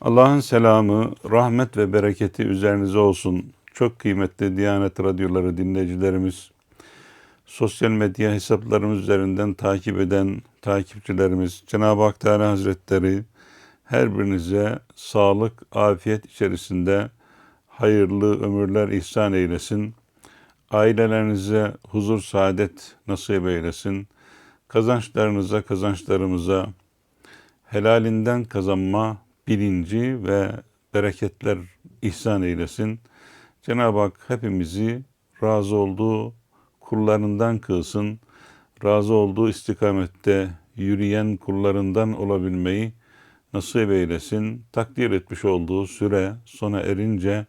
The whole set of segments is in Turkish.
Allah'ın selamı, rahmet ve bereketi üzerinize olsun. Çok kıymetli Diyanet Radyoları dinleyicilerimiz, sosyal medya hesaplarımız üzerinden takip eden takipçilerimiz, Cenab-ı Hak Teala Hazretleri her birinize sağlık, afiyet içerisinde hayırlı ömürler ihsan eylesin. Ailelerinize huzur, saadet nasip eylesin. Kazançlarınıza, kazançlarımıza helalinden kazanma bilinci ve bereketler ihsan eylesin. Cenab-ı Hak hepimizi razı olduğu kullarından kılsın. Razı olduğu istikamette yürüyen kullarından olabilmeyi nasip eylesin. Takdir etmiş olduğu süre sona erince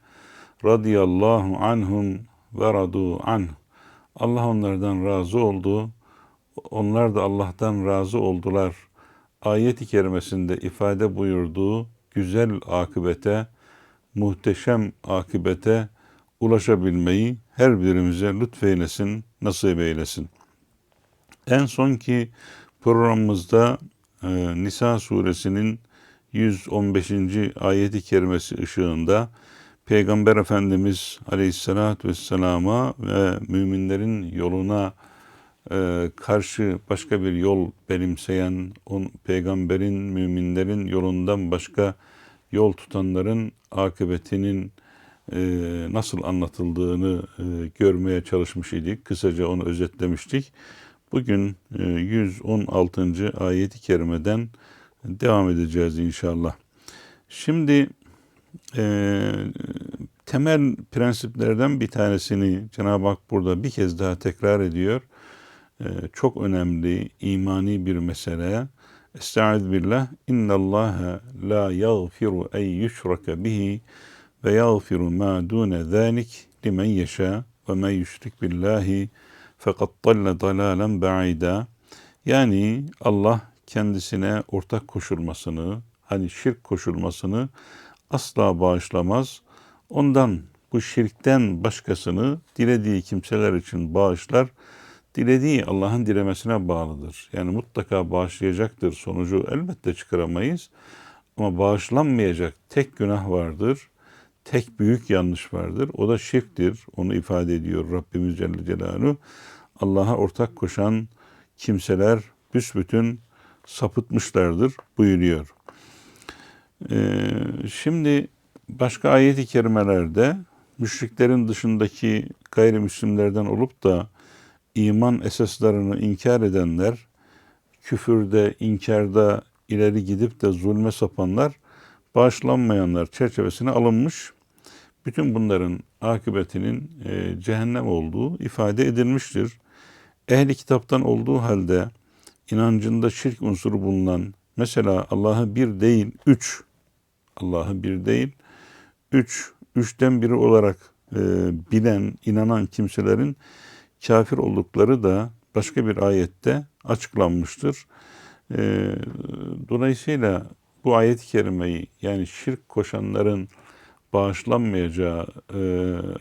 radıyallahu anhum ve radu anh. Allah onlardan razı oldu. Onlar da Allah'tan razı oldular. Ayet-i kerimesinde ifade buyurduğu güzel akıbete, muhteşem akıbete ulaşabilmeyi her birimize lütfeylesin, nasip eylesin. En sonki programımızda e, Nisa suresinin 115. ayeti kerimesi ışığında Peygamber Efendimiz Aleyhisselatü Vesselam'a ve müminlerin yoluna e, karşı başka bir yol benimseyen, on, peygamberin, müminlerin yolundan başka yol tutanların akıbetinin e, nasıl anlatıldığını e, görmeye çalışmış idik. Kısaca onu özetlemiştik. Bugün e, 116. ayeti kerimeden devam edeceğiz inşallah. Şimdi e, temel prensiplerden bir tanesini Cenab-ı Hak burada bir kez daha tekrar ediyor. E, çok önemli imani bir mesele. Estaizu billah. İnna Allah la yaghfiru en yushraka bihi ve yaghfiru ma dune zalik limen yasha ve men yushrik billahi fakat dalle dalalen ba'ida. Yani Allah kendisine ortak koşulmasını, hani şirk koşulmasını asla bağışlamaz. Ondan bu şirkten başkasını dilediği kimseler için bağışlar. Dilediği Allah'ın dilemesine bağlıdır. Yani mutlaka bağışlayacaktır. Sonucu elbette çıkaramayız. Ama bağışlanmayacak tek günah vardır. Tek büyük yanlış vardır. O da şirktir. Onu ifade ediyor Rabbimiz Celle Celaluhu. Allah'a ortak koşan kimseler büsbütün sapıtmışlardır buyuruyor. Ee, şimdi başka ayet-i kerimelerde müşriklerin dışındaki gayrimüslimlerden olup da iman esaslarını inkar edenler, küfürde, inkarda ileri gidip de zulme sapanlar, bağışlanmayanlar çerçevesine alınmış. Bütün bunların akıbetinin e, cehennem olduğu ifade edilmiştir. Ehli kitaptan olduğu halde inancında şirk unsuru bulunan, mesela Allah'ı bir değil, üç, Allah'ı bir değil, üç, üçten biri olarak e, bilen, inanan kimselerin kafir oldukları da başka bir ayette açıklanmıştır. E, dolayısıyla bu ayet-i kerimeyi yani şirk koşanların bağışlanmayacağı e,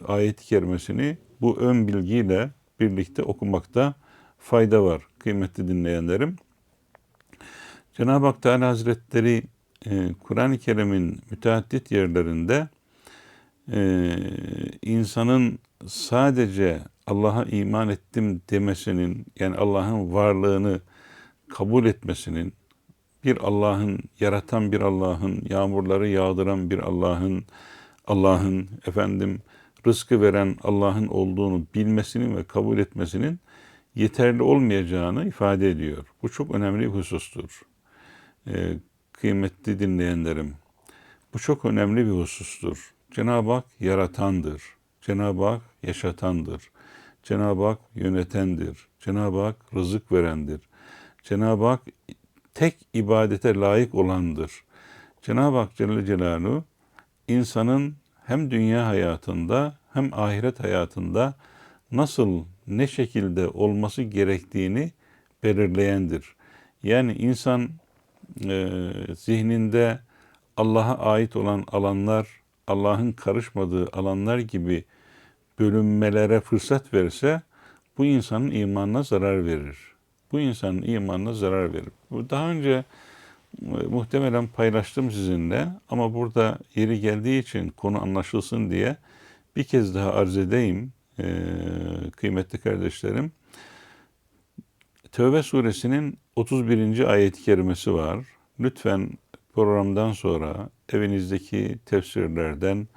ayet-i kerimesini bu ön bilgiyle birlikte okumakta fayda var kıymetli dinleyenlerim. Cenab-ı Hak Teala Hazretleri e, Kur'an-ı Kerim'in müteaddit yerlerinde e, insanın sadece Allah'a iman ettim demesinin yani Allah'ın varlığını kabul etmesinin bir Allah'ın yaratan bir Allah'ın yağmurları yağdıran bir Allah'ın Allah'ın efendim rızkı veren Allah'ın olduğunu bilmesinin ve kabul etmesinin yeterli olmayacağını ifade ediyor. Bu çok önemli bir husustur. Ee, kıymetli dinleyenlerim, bu çok önemli bir husustur. Cenab-ı Hak yaratandır. Cenab-ı Hak yaşatandır. Cenab-ı Hak yönetendir. Cenab-ı Hak rızık verendir. Cenab-ı Hak tek ibadete layık olandır. Cenab-ı Hak Celle Celaluhu insanın hem dünya hayatında hem ahiret hayatında nasıl ne şekilde olması gerektiğini belirleyendir. Yani insan e, zihninde Allah'a ait olan alanlar, Allah'ın karışmadığı alanlar gibi bölünmelere fırsat verirse bu insanın imanına zarar verir. Bu insanın imanına zarar verir. Bu daha önce e, muhtemelen paylaştım sizinle ama burada yeri geldiği için konu anlaşılsın diye bir kez daha arz edeyim e, kıymetli kardeşlerim. Tövbe suresinin 31. ayet-i kerimesi var. Lütfen programdan sonra evinizdeki tefsirlerden,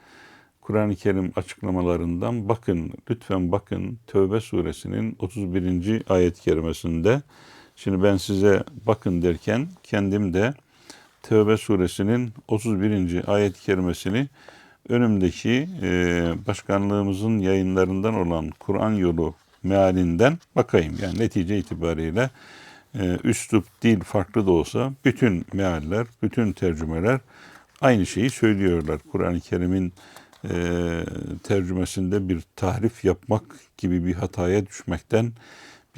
Kur'an-ı Kerim açıklamalarından bakın, lütfen bakın Tövbe suresinin 31. ayet-i kerimesinde. Şimdi ben size bakın derken kendim de Tövbe suresinin 31. ayet-i kerimesini önümdeki e, başkanlığımızın yayınlarından olan Kur'an yolu mealinden bakayım. Yani netice itibariyle e, üslup, dil farklı da olsa bütün mealler, bütün tercümeler aynı şeyi söylüyorlar. Kur'an-ı Kerim'in e, tercümesinde bir tahrif yapmak gibi bir hataya düşmekten,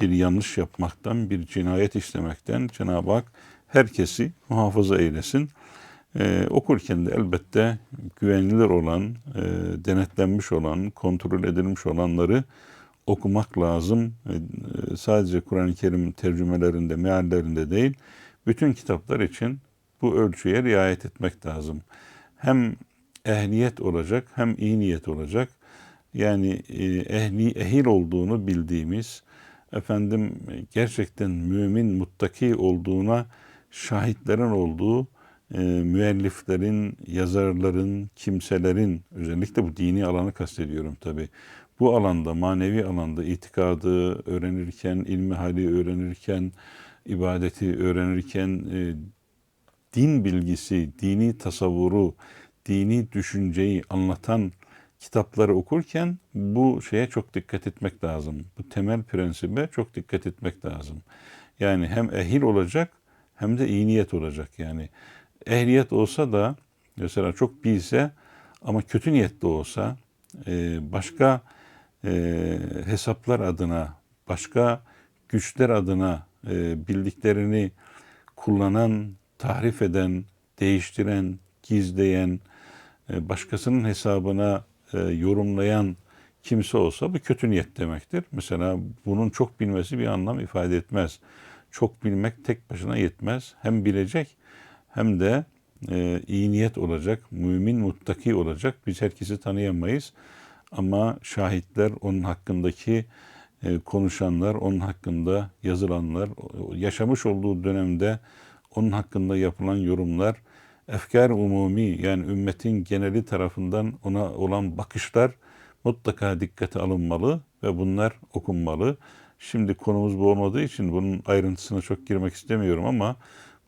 bir yanlış yapmaktan, bir cinayet işlemekten Cenab-ı Hak herkesi muhafaza eylesin. E, okurken de elbette güvenilir olan, e, denetlenmiş olan, kontrol edilmiş olanları okumak lazım. E, sadece Kur'an-ı Kerim tercümelerinde, meallerinde değil, bütün kitaplar için bu ölçüye riayet etmek lazım. Hem ehliyet olacak hem iyi niyet olacak. Yani e, ehli ehil olduğunu bildiğimiz efendim gerçekten mümin muttaki olduğuna şahitlerin olduğu e, müelliflerin, yazarların, kimselerin özellikle bu dini alanı kastediyorum tabi. Bu alanda, manevi alanda itikadı öğrenirken, ilmi hali öğrenirken, ibadeti öğrenirken, e, din bilgisi, dini tasavvuru, dini düşünceyi anlatan kitapları okurken bu şeye çok dikkat etmek lazım. Bu temel prensibe çok dikkat etmek lazım. Yani hem ehil olacak hem de iyi niyet olacak. Yani ehliyet olsa da mesela çok bilse ama kötü niyetli olsa e, başka e, hesaplar adına, başka güçler adına e, bildiklerini kullanan, tahrif eden, değiştiren, gizleyen, başkasının hesabına e, yorumlayan kimse olsa bu kötü niyet demektir. Mesela bunun çok bilmesi bir anlam ifade etmez. Çok bilmek tek başına yetmez. Hem bilecek hem de e, iyi niyet olacak, mümin, muttaki olacak. Biz herkesi tanıyamayız ama şahitler onun hakkındaki konuşanlar, onun hakkında yazılanlar, yaşamış olduğu dönemde onun hakkında yapılan yorumlar, efkar umumi yani ümmetin geneli tarafından ona olan bakışlar mutlaka dikkate alınmalı ve bunlar okunmalı. Şimdi konumuz bu olmadığı için bunun ayrıntısına çok girmek istemiyorum ama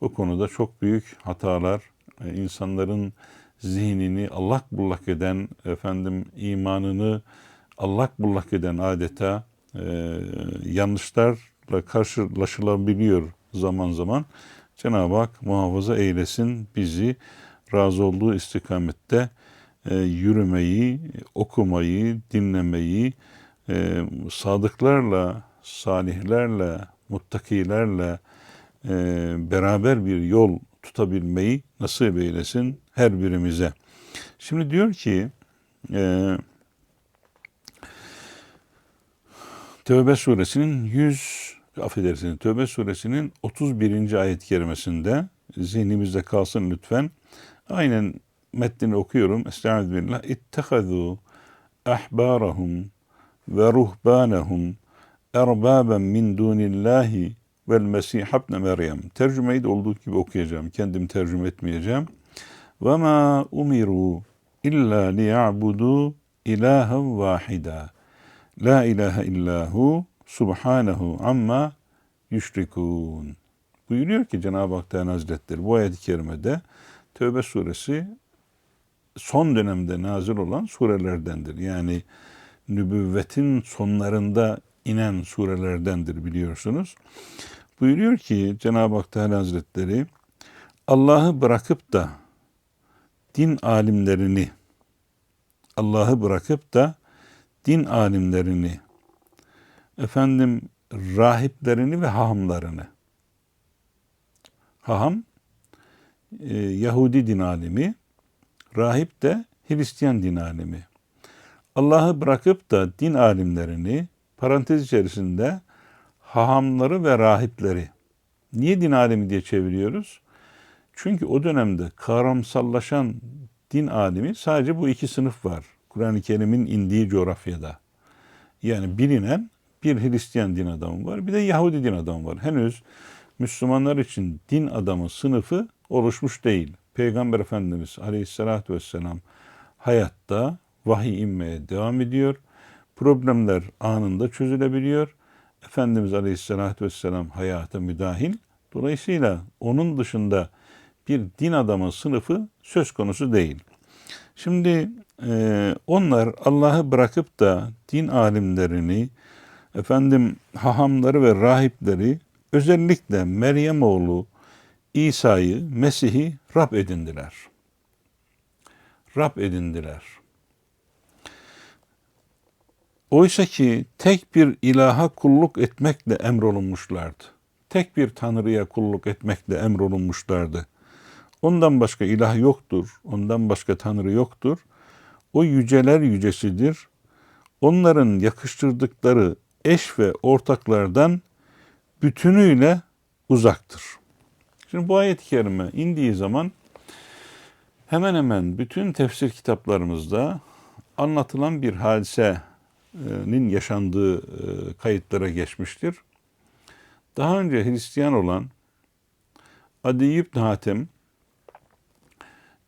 bu konuda çok büyük hatalar, e, insanların zihnini allak bullak eden, efendim imanını allak bullak eden adeta e, yanlışlarla karşılaşılabiliyor zaman zaman. Cenab-ı Hak muhafaza eylesin bizi razı olduğu istikamette e, yürümeyi, okumayı, dinlemeyi, e, sadıklarla, salihlerle, muttakilerle e, beraber bir yol tutabilmeyi nasip eylesin her birimize. Şimdi diyor ki e, Tevbe suresinin 100 affedersiniz Tövbe suresinin 31. ayet-i kerimesinde zihnimizde kalsın lütfen. Aynen metnini okuyorum. Estaizu billah. İttehazû ahbârahum ve ruhbânehum erbaben min dunillahi vel mesih ibn Meryem. Tercümeyi de olduğu gibi okuyacağım. Kendim tercüme etmeyeceğim. Ve ma umiru illa liya'budu ilahen vahida. La ilahe illahu subhanehu amma yüşrikun. Buyuruyor ki Cenab-ı Hak Teala Hazretleri bu ayet-i kerimede Tövbe suresi son dönemde nazil olan surelerdendir. Yani nübüvvetin sonlarında inen surelerdendir biliyorsunuz. Buyuruyor ki Cenab-ı Hak Teala Hazretleri Allah'ı bırakıp da din alimlerini Allah'ı bırakıp da din alimlerini efendim rahiplerini ve hahamlarını. Haham e, Yahudi din alimi, rahip de Hristiyan din alimi. Allah'ı bırakıp da din alimlerini parantez içerisinde hahamları ve rahipleri. Niye din alimi diye çeviriyoruz? Çünkü o dönemde kavramsallaşan din alimi sadece bu iki sınıf var. Kur'an-ı Kerim'in indiği coğrafyada. Yani bilinen bir Hristiyan din adamı var, bir de Yahudi din adamı var. Henüz Müslümanlar için din adamı sınıfı oluşmuş değil. Peygamber Efendimiz Aleyhisselatü Vesselam hayatta vahiy inmeye devam ediyor. Problemler anında çözülebiliyor. Efendimiz Aleyhisselatü Vesselam hayata müdahil. Dolayısıyla onun dışında bir din adamı sınıfı söz konusu değil. Şimdi e, onlar Allah'ı bırakıp da din alimlerini, efendim hahamları ve rahipleri özellikle Meryem oğlu İsa'yı, Mesih'i Rab edindiler. Rab edindiler. Oysa ki tek bir ilaha kulluk etmekle emrolunmuşlardı. Tek bir tanrıya kulluk etmekle emrolunmuşlardı. Ondan başka ilah yoktur, ondan başka tanrı yoktur. O yüceler yücesidir. Onların yakıştırdıkları eş ve ortaklardan bütünüyle uzaktır. Şimdi bu ayet-i kerime indiği zaman hemen hemen bütün tefsir kitaplarımızda anlatılan bir hadisenin yaşandığı e, kayıtlara geçmiştir. Daha önce Hristiyan olan Adi İbn Hatem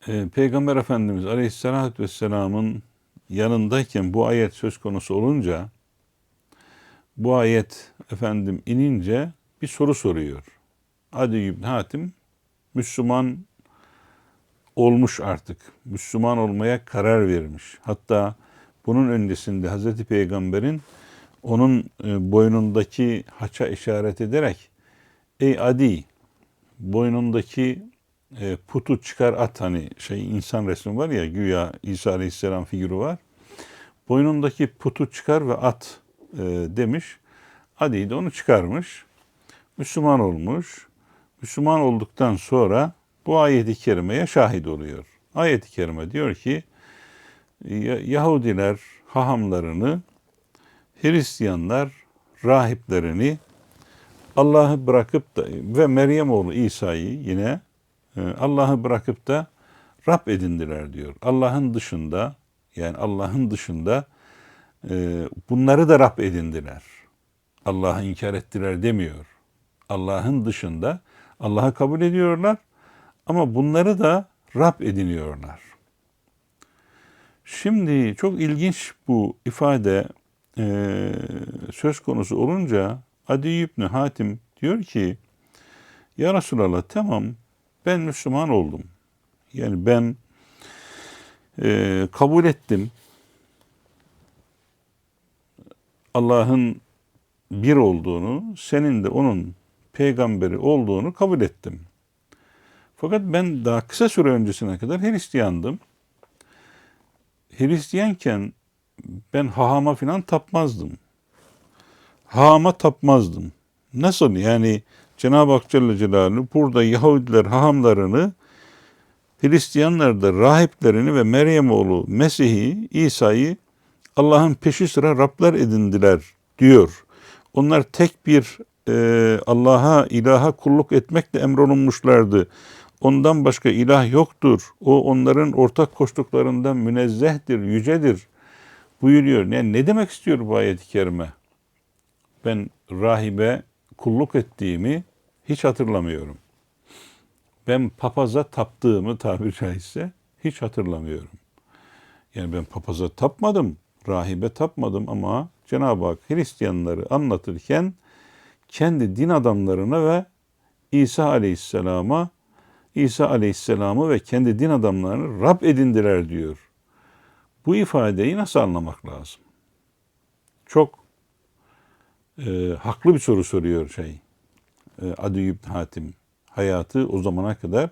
e, Peygamber Efendimiz Aleyhisselatü Vesselam'ın yanındayken bu ayet söz konusu olunca bu ayet efendim inince bir soru soruyor. Adi İbn Hatim Müslüman olmuş artık. Müslüman olmaya karar vermiş. Hatta bunun öncesinde Hazreti Peygamber'in onun e, boynundaki haça işaret ederek ey Adi boynundaki e, putu çıkar at hani şey insan resmi var ya güya İsa Aleyhisselam figürü var. Boynundaki putu çıkar ve at e, demiş. Adi de onu çıkarmış. Müslüman olmuş. Müslüman olduktan sonra bu ayeti kerimeye şahit oluyor. Ayeti kerime diyor ki Yahudiler hahamlarını, Hristiyanlar rahiplerini Allah'ı bırakıp da ve Meryem oğlu İsa'yı yine e, Allah'ı bırakıp da Rab edindiler diyor. Allah'ın dışında yani Allah'ın dışında bunları da Rab edindiler. Allah'ı inkar ettiler demiyor. Allah'ın dışında Allah'ı kabul ediyorlar ama bunları da Rab ediniyorlar. Şimdi çok ilginç bu ifade e, söz konusu olunca Adi İbni Hatim diyor ki Ya Resulallah tamam ben Müslüman oldum. Yani ben e, kabul ettim. Allah'ın bir olduğunu, senin de onun peygamberi olduğunu kabul ettim. Fakat ben daha kısa süre öncesine kadar Hristiyandım. Hristiyanken ben hahama filan tapmazdım. Hahama tapmazdım. Nasıl yani Cenab-ı Hak Celle Celaluhu burada Yahudiler hahamlarını Hristiyanlar da rahiplerini ve Meryem oğlu Mesih'i, İsa'yı Allah'ın peşi sıra Rabler edindiler diyor. Onlar tek bir e, Allah'a, ilaha kulluk etmekle emrolunmuşlardı. Ondan başka ilah yoktur. O onların ortak koştuklarından münezzehtir, yücedir buyuruyor. Yani ne demek istiyor bu ayet-i kerime? Ben rahibe kulluk ettiğimi hiç hatırlamıyorum. Ben papaza taptığımı tabiri caizse hiç hatırlamıyorum. Yani ben papaza tapmadım, rahibe tapmadım ama Cenab-ı Hak Hristiyanları anlatırken kendi din adamlarına ve İsa Aleyhisselam'a İsa Aleyhisselam'ı ve kendi din adamlarını Rab edindiler diyor. Bu ifadeyi nasıl anlamak lazım? Çok e, haklı bir soru soruyor şey. E, Adi İbn Hatim. Hayatı o zamana kadar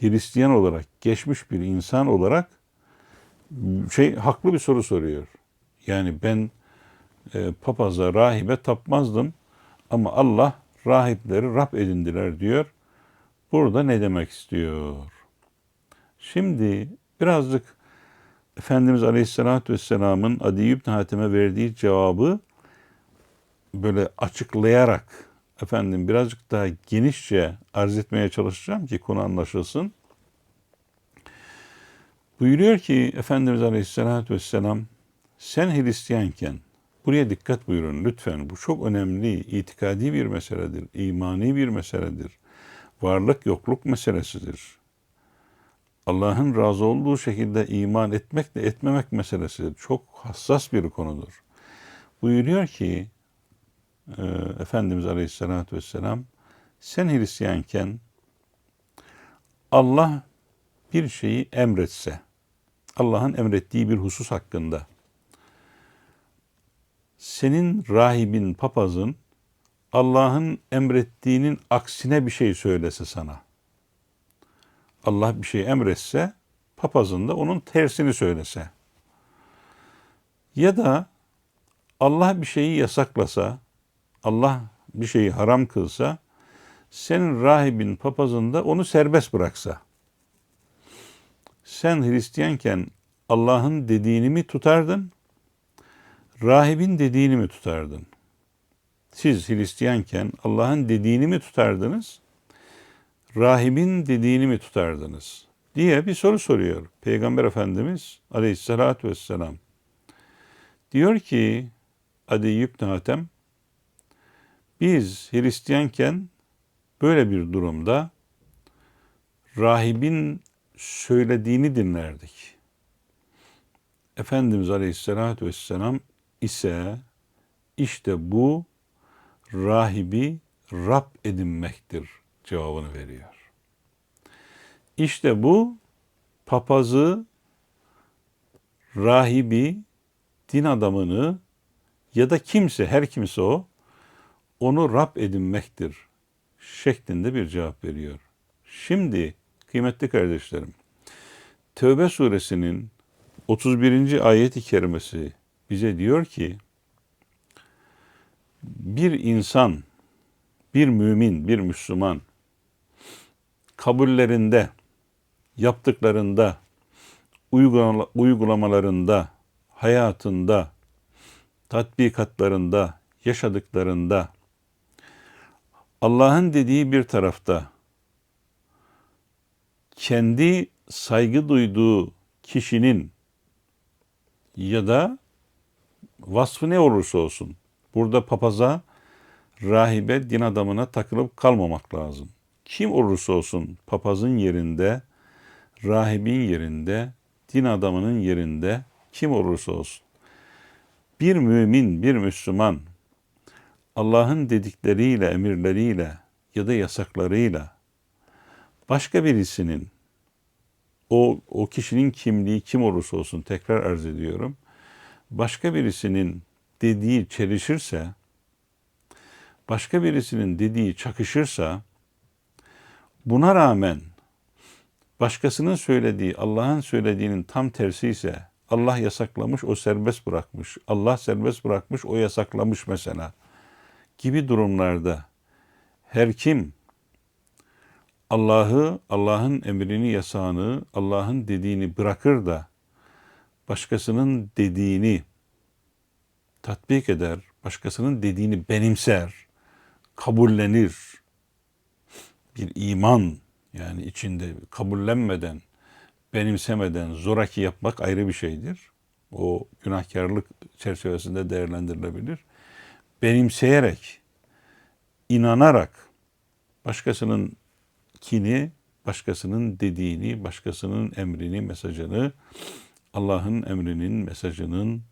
Hristiyan olarak geçmiş bir insan olarak şey haklı bir soru soruyor. Yani ben e, papaza, rahibe tapmazdım ama Allah rahipleri Rab edindiler diyor. Burada ne demek istiyor? Şimdi birazcık Efendimiz Aleyhisselatü Vesselam'ın Adi İbn Hatem'e verdiği cevabı böyle açıklayarak efendim birazcık daha genişçe arz etmeye çalışacağım ki konu anlaşılsın. Buyuruyor ki Efendimiz Aleyhisselatü Vesselam sen Hristiyanken buraya dikkat buyurun lütfen bu çok önemli itikadi bir meseledir, imani bir meseledir. Varlık yokluk meselesidir. Allah'ın razı olduğu şekilde iman etmekle etmemek meselesidir. Çok hassas bir konudur. Buyuruyor ki e, Efendimiz Aleyhisselatü Vesselam sen Hristiyanken Allah bir şeyi emretse, Allah'ın emrettiği bir husus hakkında senin rahibin, papazın Allah'ın emrettiğinin aksine bir şey söylese sana. Allah bir şey emretse papazın da onun tersini söylese. Ya da Allah bir şeyi yasaklasa, Allah bir şeyi haram kılsa, senin rahibin, papazın da onu serbest bıraksa. Sen Hristiyanken Allah'ın dediğini mi tutardın, rahibin dediğini mi tutardın? Siz Hristiyanken Allah'ın dediğini mi tutardınız, rahibin dediğini mi tutardınız? diye bir soru soruyor Peygamber Efendimiz Aleyhisselatü Vesselam. Diyor ki Adi İbn Hatem, biz Hristiyanken böyle bir durumda rahibin söylediğini dinlerdik. Efendimiz Aleyhisselatü Vesselam ise işte bu rahibi Rab edinmektir cevabını veriyor. İşte bu papazı, rahibi, din adamını ya da kimse, her kimse o, onu Rab edinmektir şeklinde bir cevap veriyor. Şimdi kıymetli kardeşlerim, Tövbe suresinin 31. ayet-i kerimesi bize diyor ki, bir insan, bir mümin, bir Müslüman kabullerinde, yaptıklarında, uygulamalarında, hayatında, tatbikatlarında, yaşadıklarında Allah'ın dediği bir tarafta kendi saygı duyduğu kişinin ya da vasfı ne olursa olsun burada papaza, rahibe, din adamına takılıp kalmamak lazım. Kim olursa olsun papazın yerinde, rahibin yerinde, din adamının yerinde kim olursa olsun. Bir mümin, bir Müslüman Allah'ın dedikleriyle, emirleriyle ya da yasaklarıyla başka birisinin o, o kişinin kimliği kim olursa olsun tekrar arz ediyorum. Başka birisinin dediği çelişirse, başka birisinin dediği çakışırsa, buna rağmen başkasının söylediği Allah'ın söylediğinin tam tersi ise Allah yasaklamış, o serbest bırakmış. Allah serbest bırakmış, o yasaklamış mesela. Gibi durumlarda her kim Allah'ı, Allah'ın emrini, yasağını, Allah'ın dediğini bırakır da başkasının dediğini tatbik eder, başkasının dediğini benimser, kabullenir. Bir iman yani içinde kabullenmeden, benimsemeden zoraki yapmak ayrı bir şeydir. O günahkarlık çerçevesinde değerlendirilebilir. Benimseyerek, inanarak başkasının kini, başkasının dediğini, başkasının emrini, mesajını, Allah'ın emrinin, mesajının,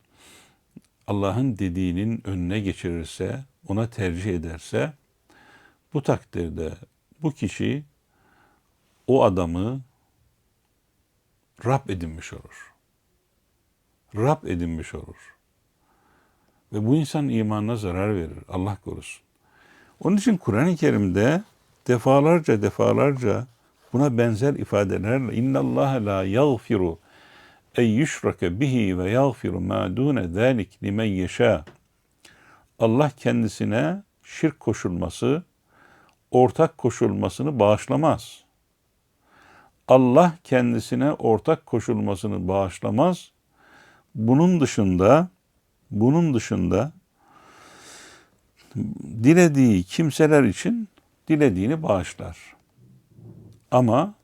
Allah'ın dediğinin önüne geçirirse, ona tercih ederse, bu takdirde bu kişi o adamı Rab edinmiş olur. Rab edinmiş olur. Ve bu insan imanına zarar verir. Allah korusun. Onun için Kur'an-ı Kerim'de defalarca defalarca buna benzer ifadelerle inna Allah la yaghfiru en yushrake bihi ve yaghfiru ma dune zalik limen yasha. Allah kendisine şirk koşulması, ortak koşulmasını bağışlamaz. Allah kendisine ortak koşulmasını bağışlamaz. Bunun dışında bunun dışında dilediği kimseler için dilediğini bağışlar. Ama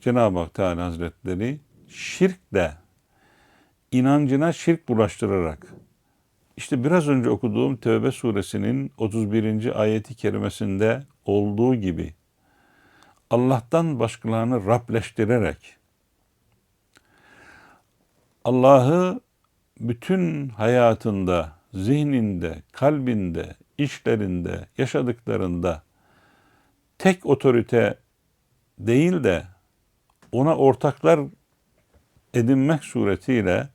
Cenab-ı Hak Teala Hazretleri şirkle inancına şirk bulaştırarak işte biraz önce okuduğum Tevbe suresinin 31. ayeti kerimesinde olduğu gibi Allah'tan başkalarını Rableştirerek Allah'ı bütün hayatında, zihninde, kalbinde, işlerinde, yaşadıklarında tek otorite değil de ona ortaklar edinmek suretiyle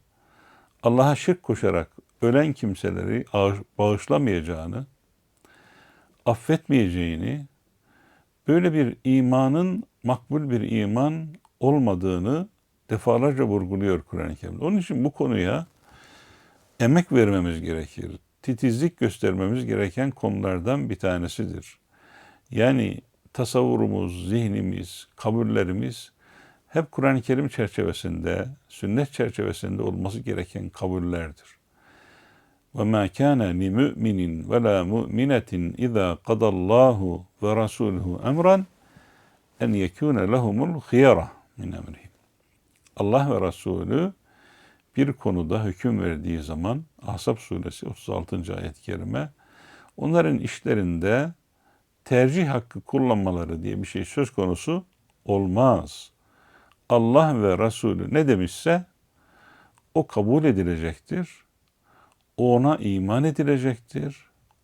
Allah'a şirk koşarak ölen kimseleri bağışlamayacağını, affetmeyeceğini, böyle bir imanın makbul bir iman olmadığını defalarca vurguluyor Kur'an-ı Kerim. Onun için bu konuya emek vermemiz gerekir. Titizlik göstermemiz gereken konulardan bir tanesidir. Yani tasavvurumuz, zihnimiz, kabullerimiz hep Kur'an-ı Kerim çerçevesinde, sünnet çerçevesinde olması gereken kabullerdir. Ve ma kana li mu'minin ve la mu'minetin iza qadallahu ve rasuluhu emran en yekune lehumul khiyara min emrihim. Allah ve Resulü bir konuda hüküm verdiği zaman Ahzab suresi 36. ayet-i kerime onların işlerinde tercih hakkı kullanmaları diye bir şey söz konusu olmaz. Allah ve Resulü ne demişse o kabul edilecektir. Ona iman edilecektir.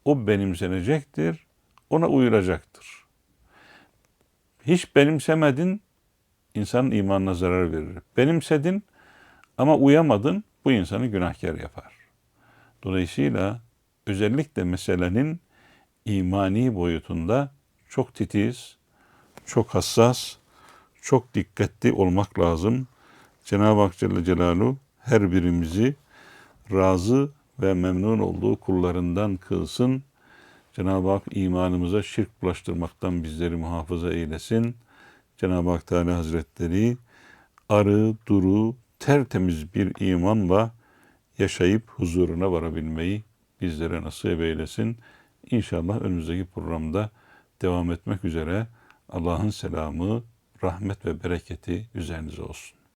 O benimsenecektir. Ona uyulacaktır. Hiç benimsemedin, insanın imanına zarar verir. Benimsedin ama uyamadın, bu insanı günahkar yapar. Dolayısıyla özellikle meselenin imani boyutunda çok titiz, çok hassas, çok dikkatli olmak lazım. Cenab-ı Hak Celle Celaluhu her birimizi razı ve memnun olduğu kullarından kılsın. Cenab-ı Hak imanımıza şirk bulaştırmaktan bizleri muhafaza eylesin. Cenab-ı Hak Teala Hazretleri arı, duru, tertemiz bir imanla yaşayıp huzuruna varabilmeyi bizlere nasip eylesin. İnşallah önümüzdeki programda devam etmek üzere Allah'ın selamı, rahmet ve bereketi üzerinize olsun.